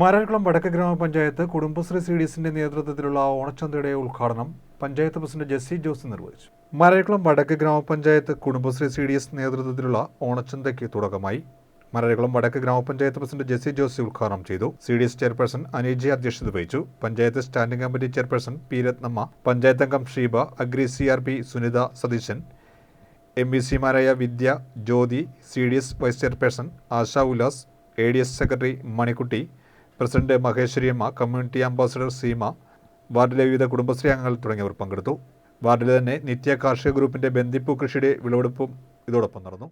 മാരാർകുളം വടക്ക് ഗ്രാമപഞ്ചായത്ത് Kudumbashree C D എസിന്റെ നേതൃത്വത്തിലുള്ള ഓണച്ചന്തയുടെ ഉദ്ഘാടനം പഞ്ചായത്ത് പ്രസിഡന്റ് ജെസ്സി ജോസ് നിർവഹിച്ചു. മാരാർകുളം വടക്ക് ഗ്രാമപഞ്ചായത്ത് കുടുംബശ്രീ സി ഡി എസ് നേതൃത്വത്തിലുള്ള ഓണച്ചന്തയ്ക്ക് തുടക്കമായി. മരകുളം വടക്ക് ഗ്രാമപഞ്ചായത്ത് പ്രസിഡന്റ് ജെസ്സി ജോസ് ഉദ്ഘാടനം ചെയ്തു. C D S chairperson Aneeji അധ്യക്ഷത വഹിച്ചു. Panchayat standing committee chairperson P Rathnamma panchayat അംഗം Sheeba agri C R P Sunitha Satheesan M B സിമാരായ Vidya Jyothi C D S vice chairperson Asha Ullas A D S secretary Manikkutty president Maheshwariyamma community ambassador Seema വാർഡിലെ വിവിധ കുടുംബശ്രീ അംഗങ്ങൾ തുടങ്ങിയവർ പങ്കെടുത്തു. വാർഡിലെ തന്നെ നിത്യ കാർഷിക ഗ്രൂപ്പിന്റെ ബന്ദിപ്പൂ കൃഷിയുടെ വിളവെടുപ്പും ഇതോടൊപ്പം നടന്നു.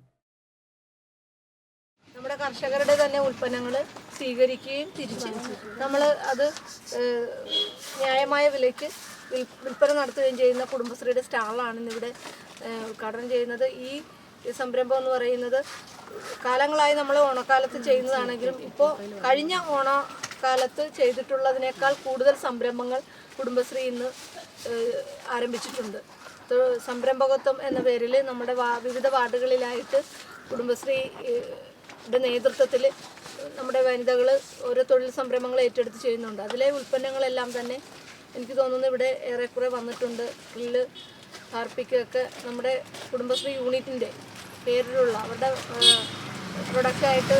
നമ്മുടെ കർഷകരുടെ തന്നെ ഉൽപ്പന്നങ്ങൾ സ്വീകരിക്കുകയും തിരിച്ച് നമ്മൾ അത് ന്യായമായ വിലയ്ക്ക് വിൽ- വിൽപ്പന നടത്തുകയും ചെയ്യുന്ന കുടുംബശ്രീയുടെ സ്റ്റാളാണ് ഇന്നിവിടെ ഉദ്ഘാടനം ചെയ്യുന്നത്. ഈ സംരംഭം എന്ന് പറയുന്നത് കാലങ്ങളായി നമ്മൾ ഓണക്കാലത്ത് ചെയ്യുന്നതാണെങ്കിലും ഇപ്പോൾ കഴിഞ്ഞ ഓണക്കാലത്ത് ചെയ്തിട്ടുള്ളതിനേക്കാൾ കൂടുതൽ സംരംഭങ്ങൾ കുടുംബശ്രീ ഇന്ന് ആരംഭിച്ചിട്ടുണ്ട്. സംരംഭകത്വം എന്ന പേരിൽ നമ്മുടെ വിവിധ വാർഡുകളിലായിട്ട് കുടുംബശ്രീയുടെ നേതൃത്വത്തിൽ നമ്മുടെ വനിതകൾ ഓരോ തൊഴിൽ സംരംഭങ്ങൾ ഏറ്റെടുത്ത് ചെയ്യുന്നുണ്ട്. അതിലെ ഉൽപ്പന്നങ്ങളെല്ലാം തന്നെ എനിക്ക് തോന്നുന്നു ഇവിടെ ഏറെക്കുറെ വന്നിട്ടുണ്ട്. പ്രില്ല് ഹാർപ്പിക്കൊക്കെ നമ്മുടെ കുടുംബശ്രീ യൂണിറ്റിന്റെ പേരിലുള്ള അവരുടെ പ്രൊഡക്റ്റായിട്ട്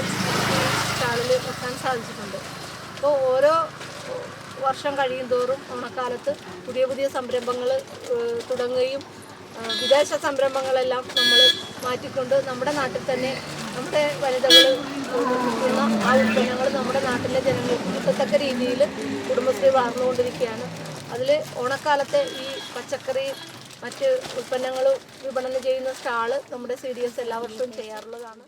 ഈ സ്റ്റാളിൽ വെക്കാൻ സാധിച്ചിട്ടുണ്ട്. അപ്പോൾ ഓരോ വർഷം കഴിയും തോറും ഓണക്കാലത്ത് പുതിയ പുതിയ സംരംഭങ്ങൾ തുടങ്ങുകയും വിദേശ സംരംഭങ്ങളെല്ലാം നമ്മൾ മാറ്റിക്കൊണ്ട് നമ്മുടെ നാട്ടിൽ തന്നെ നമ്മുടെ വനിതകൾ ആ ഉൽപ്പന്നങ്ങൾ നമ്മുടെ നാട്ടിലെ ജനങ്ങൾക്ക് കിട്ടത്തക്ക രീതിയിൽ കുടുംബശ്രീ വളർന്നുകൊണ്ടിരിക്കുകയാണ്. അതിൽ ഓണക്കാലത്തെ ഈ പച്ചക്കറി മറ്റ് ഉൽപ്പന്നങ്ങൾ വിപണനം ചെയ്യുന്ന സ്റ്റാൾ നമ്മുടെ സി ഡി എസ് എല്ലാ വർഷവും ചെയ്യാറുള്ളതാണ്.